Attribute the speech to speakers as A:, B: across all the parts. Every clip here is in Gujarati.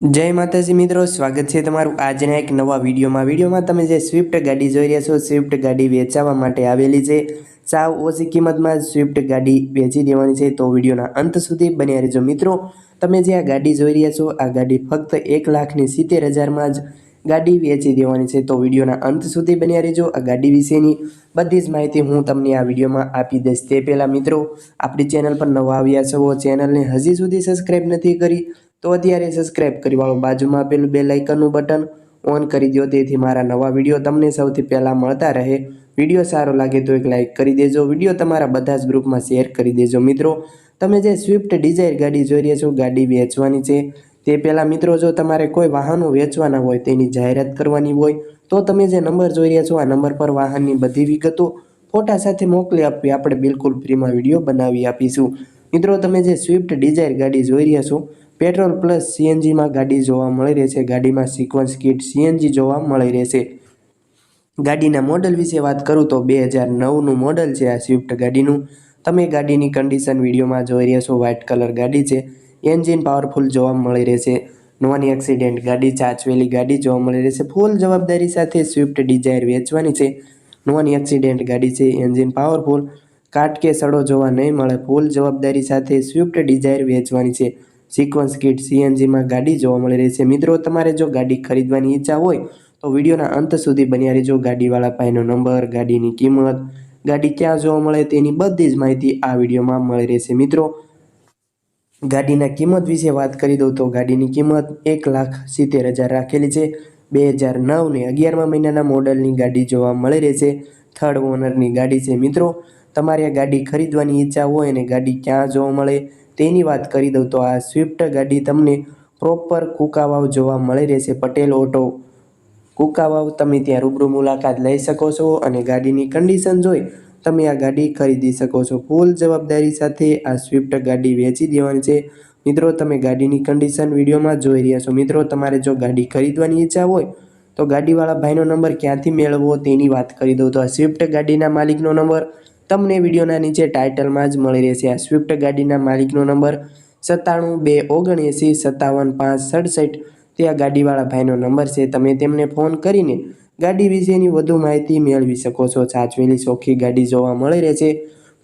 A: જય માતાજી મિત્રો, સ્વાગત છે તમારું આજના એક નવા વિડીયોમાં. વિડીયોમાં તમે જે સ્વિફ્ટ ગાડી જોઈ રહ્યા છો સ્વિફ્ટ ગાડી વેચાવા માટે આવેલી છે. સાવ ઓછી કિંમતમાં સ્વિફ્ટ ગાડી વેચી દેવાની છે. તો વિડીયોના અંત સુધી બન્યા રહેજો મિત્રો. તમે જે આ ગાડી જોઈ રહ્યા છો, આ ગાડી ફક્ત એક લાખની સિત્તેર હજારમાં જ ગાડી વેચી દેવાની છે. તો વિડીયોના અંત સુધી બન્યા રહેજો. આ ગાડી વિશેની બધી જ માહિતી હું તમને આ વિડીયોમાં આપી દઈશ. તે પહેલાં મિત્રો, આપણી ચેનલ પર નવા આવ્યા છો, ચેનલને હજી સુધી સબસ્ક્રાઈબ નથી કરી તો અત્યારે સબસ્ક્રાઈબ કરી વાળો બાજુમાં આપેલું બે લાઇકનનું બટન ઓન કરી દો તેથી મારા નવા વીડિયો તમને સૌથી પહેલાં મળતા રહે. વીડિયો સારો લાગે તો એક લાઇક કરી દેજો. વીડિયો તમારા બધા જ ગ્રુપમાં શેર કરી દેજો મિત્રો. તમે જે સ્વિફ્ટ ડિઝાયર ગાડી જોઈ રહ્યા છો, ગાડી વેચવાની છે, તે પહેલાં મિત્રો જો તમારે કોઈ વાહનો વેચવાના હોય, તેની જાહેરાત કરવાની હોય, તો તમે જે નંબર જોઈ રહ્યા છો, આ નંબર પર વાહનની બધી વિગતો ફોટા સાથે મોકલી આપવી. આપણે બિલકુલ ફ્રીમાં વીડિયો બનાવી આપીશું. મિત્રો, તમે જે સ્વિફ્ટ ડિઝાયર ગાડી જોઈ રહ્યા છો પેટ્રોલ પ્લસ સીએનજીમાં ગાડી જોવા મળી રહેશે. ગાડીમાં સિક્વન્સ કિટ સીએનજી જોવા મળી રહેશે. ગાડીના મોડલ વિશે વાત કરું તો બે હજાર નવનું મોડલ છે આ સ્વિફ્ટ ગાડીનું. તમે ગાડીની કન્ડિશન વિડીયોમાં જોઈ રહ્યા છો. વ્હાઇટ કલર ગાડી છે. એન્જિન પાવરફુલ જોવા મળી રહેશે. નોન એક્સિડેન્ટ ગાડી, ચાચવેલી ગાડી જોવા મળી રહેશે. ફૂલ જવાબદારી સાથે સ્વિફ્ટ ડિઝાયર વેચવાની છે. નોન એક્સિડેન્ટ ગાડી છે. એન્જિન પાવરફુલ કાટ કે સડો જોવા નહીં મળે. ફૂલ જવાબદારી સાથે સ્વિફ્ટ ડિઝાયર વેચવાની છે. સિક્વન્સ કિટ સીએનજીમાં ગાડી જોવા મળી રહી છે. મિત્રો, તમારે જો ગાડી ખરીદવાની ઈચ્છા હોય, તો વિડીયોના અંત સુધી બન્યા રહેજો. ગાડીવાળા ભાઈનો નંબર, ગાડીની કિંમત, ગાડી ક્યાં જોવા મળે તેની બધી જ માહિતી આ વિડીયોમાં મળી રહેશે. મિત્રો, ગાડીના કિંમત વિશે વાત કરી દઉં તો ગાડીની કિંમત એક લાખ સિત્તેર હજાર રાખેલી છે. બે હજાર નવને અગિયારમા મહિનાના મોડલની ગાડી જોવા મળી રહેશે થર્ડ ઓનરની ગાડી છે. મિત્રો, તમારે ગાડી ખરીદવાની ઈચ્છા હોય અને ગાડી ક્યાં જોવા મળે તેની વાત કરી દઉં તો આ સ્વિફ્ટ ગાડી તમને પ્રોપર કુકાવાવ જોવા મળી રહેશે. પટેલ ઓટો કુકાવાવ તમે ત્યાં રૂબરૂ મુલાકાત લઈ શકો છો અને ગાડીની કન્ડિશન જોઈ તમે આ ગાડી ખરીદી શકો છો. ફૂલ જવાબદારી સાથે આ સ્વિફ્ટ ગાડી વેચી દેવાની છે. મિત્રો, તમે ગાડીની કન્ડિશન વિડીયોમાં જોઈ રહ્યા છો. મિત્રો, તમારે જો ગાડી ખરીદવાની ઈચ્છા હોય તો ગાડીવાળા ભાઈનો નંબર ક્યાંથી મેળવવો તેની વાત કરી દઉં તો આ સ્વિફ્ટ ગાડીના માલિકનો નંબર તમને વિડીયોના નીચે ટાઇટલમાં જ મળી રહેશે. આ સ્વિફ્ટ ગાડીના માલિકનો નંબર સત્તાણું બે ઓગણએંસી સત્તાવન પાંચ સડસઠ. તે આ ગાડીવાળા ભાઈનો નંબર છે. તમે તેમને ફોન કરીને ગાડી વિશેની વધુ માહિતી મેળવી શકો છો. સાચવેલી ચોખ્ખી ગાડી જોવા મળી રહેશે.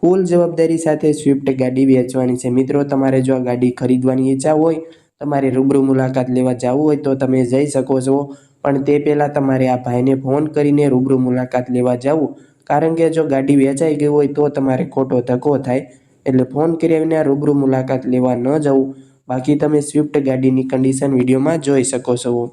A: ફૂલ જવાબદારી સાથે સ્વિફ્ટ ગાડી વેચવાની છે. મિત્રો, તમારે જો આ ગાડી ખરીદવાની ઈચ્છા હોય, તમારે રૂબરૂ મુલાકાત લેવા જવું હોય તો તમે જઈ શકો છો. પણ તે પહેલાં તમારે આ ભાઈને ફોન કરીને રૂબરૂ મુલાકાત લેવા જવું. કારણ કે જો ગાડી વેચાઈ ગઈ હોય તો તમારે ખોટો ધક્કો થાય. એટલે ફોન કર્યા રૂબરૂ મુલાકાત લેવા ન જવું. બાકી તમે સ્વિફ્ટ ગાડીની કન્ડિશન વિડીયોમાં જોઈ શકો છો.